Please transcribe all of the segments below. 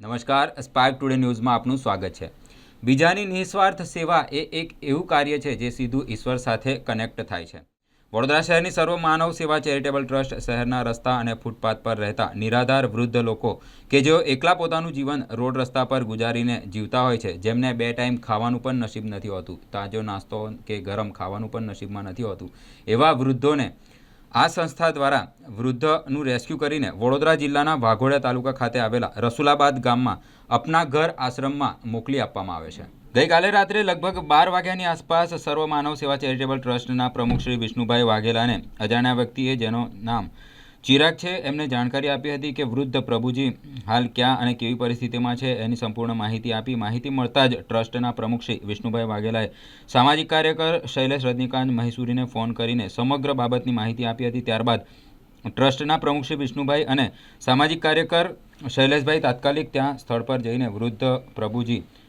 નમસ્કાર spark today ન્યૂઝમાં આપનું સ્વાગત છે. બીજાની નિસ્વાર્થ સેવા એ એક એવું કાર્ય છે જે સીધું ઈશ્વર સાથે કનેક્ટ થાય છે. વડોદરા શહેરની સર્વ માનવ સેવા ચેરિટેબલ ટ્રસ્ટ શહેરના રસ્તા અને ફૂટપાથ પર રહેતા નિરાધાર વૃદ્ધ લોકો કે જેઓ એકલા પોતાનું જીવન રોડ રસ્તા પર ગુજારીને જીવતા હોય છે, જેમને બે ટાઈમ ખાવાનું પણ નસીબ નથી હોતું, તાજો નાસ્તો કે ગરમ ખાવાનું પણ નસીબમાં નથી હોતું, એવા વૃદ્ધોને આ સંસ્થા દ્વારા વૃદ્ધનું રેસ્ક્યુ કરીને વડોદરા જિલ્લાના વાઘોડિયા તાલુકા ખાતે આવેલા રસુલાબાદ ગામમાં અપના ઘર આશ્રમમાં મોકલી આપવામાં આવે છે. ગઈકાલે રાત્રે લગભગ બાર વાગ્યાની આસપાસ સર્વ માનવ સેવા ચેરિટેબલ ટ્રસ્ટના પ્રમુખ શ્રી વિષ્ણુભાઈ વાઘેલાને અજાણ્યા વ્યક્તિએ, જેનું નામ ચિરાગ છે. એમને જાણકારી આપી હતી કે વૃદ્ધ પ્રભુજી હાલ ક્યાં અને કેવી પરિસ્થિતિમાં છે એની સંપૂર્ણ માહિતી આપી. માહિતી મળતા જ ટ્રસ્ટના પ્રમુખ શ્રી વિષ્ણુભાઈ વાઘેલાએ સામાજિક કાર્યકર શૈલેષ રજનીકાંત મહેસુરીને ફોન કરીને સમગ્ર બાબતની માહિતી આપી હતી. ત્યારબાદ ટ્રસ્ટના પ્રમુખ શ્રી વિષ્ણુભાઈ અને સામાજિક કાર્યકર શૈલેષભાઈ તાત્કાલિક ત્યાં સ્થળ પર જઈને વૃદ્ધ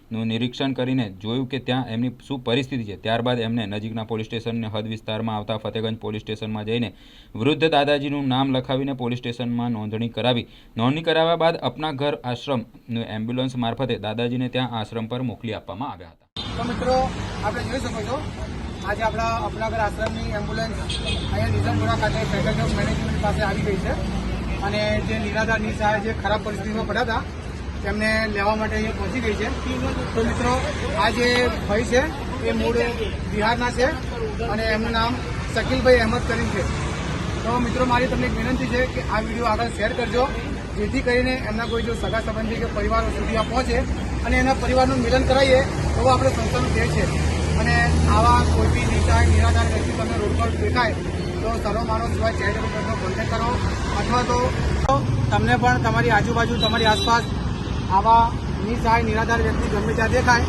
પ્રભુજીનું નિરીક્ષણ કરીને જોયું કે ત્યાં એમની શું પરિસ્થિતિ છે. ત્યારબાદ એમને નજીકના પોલીસ સ્ટેશનને હદ વિસ્તારમાં આવતા ફતેગંજ પોલીસ સ્ટેશનમાં જઈને વૃદ્ધ દાદાજીનું નામ લખાવીને પોલીસ સ્ટેશનમાં નોંધણી કરાવી. નોંધણી કરાવ્યા બાદ અપના ઘર આશ્રમનું એમ્બ્યુલન્સ મારફતે દાદાજીને ત્યાં આશ્રમ પર મોકલી આપવામાં આવ્યા હતા. મિત્રો, આપણે જોઈ શકો છો, આજે આપણા અપનાગર આશ્રમની એમ્બ્યુલન્સ અહીંયા નિઝામપુરા ખાતે ફેકલ્ટી ઓફ મેનેજમેન્ટ પાસે આવી ગઈ છે. અને જે નિરાધાર નિસહાય જે ખરાબ પરિસ્થિતિમાં પડ્યા હતા તેમને લેવા માટે અહીંયા પહોંચી ગઈ છે. તો મિત્રો, આ જે ભાઈ છે, એ મૂળ બિહારના છે અને એમનું નામ શકીલભાઈ અહેમદ કરીમ છે. તો મિત્રો, મારી તમને એક વિનંતી છે કે આ વીડિયો આગળ શેર કરજો, જેથી કરીને એમના કોઈ જો સગા સંબંધી કે પરિવારો સુધી આ પહોંચે અને એના પરિવારનું મિલન કરાવીએ તો આપણે સંસ્થાનું ધ્યેય છે. અને આવા કોઈ બી નિશાય નિરાધાર વ્યક્તિ તમને રોડ પર દેખાય, તો સર્વ માનવ સેવા ચેરિટેબલ ટ્રસ્ટનો કોન્ટેક્ટ કરો. અથવા તો તમને પણ તમારી આજુબાજુ, તમારી આસપાસ આવા નિસહાય, નિરાધાર વ્યક્તિ ગમે ત્યાં દેખાય,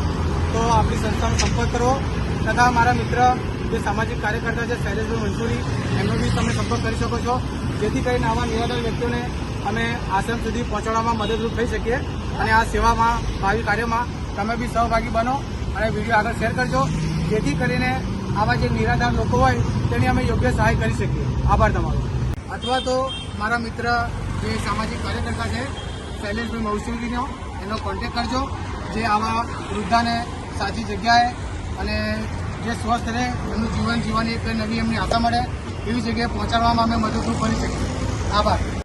તો આપણી સંસ્થાનો સંપર્ક કરો. તથા મારા મિત્ર જે સામાજિક કાર્યકર્તા છે, શૈલેષભાઈ મંસૂરી, એમનો બી તમે સંપર્ક કરી શકો છો. જેથી કરીને આવા નિરાધાર વ્યક્તિઓને અમે આશ્રમ સુધી પહોંચાડવામાં મદદરૂપ થઈ શકીએ. અને આ સેવામાં, ભાવિ કાર્યમાં તમે બી સહભાગી બનો અને વીડિયો આગળ શેર કરજો. જેથી કરીને આવા જે નિરાધાર લોકો હોય, તેની અમે યોગ્ય સહાય કરી શકીએ. આભાર તમારો. અથવા તો મારા મિત્ર જે સામાજિક કાર્યકર્તા છે શૈલેષભાઈ મૌસુરીનો એનો કોન્ટેક્ટ કરજો. જે આવા વૃદ્ધાને સાચી જગ્યાએ અને જે સ્વસ્થ રહે, એમનું જીવન જીવવાની એક નવી એમની આશા મળે, એવી જગ્યાએ પહોંચાડવામાં અમે મદદરૂપ કરી શકીએ. આભાર.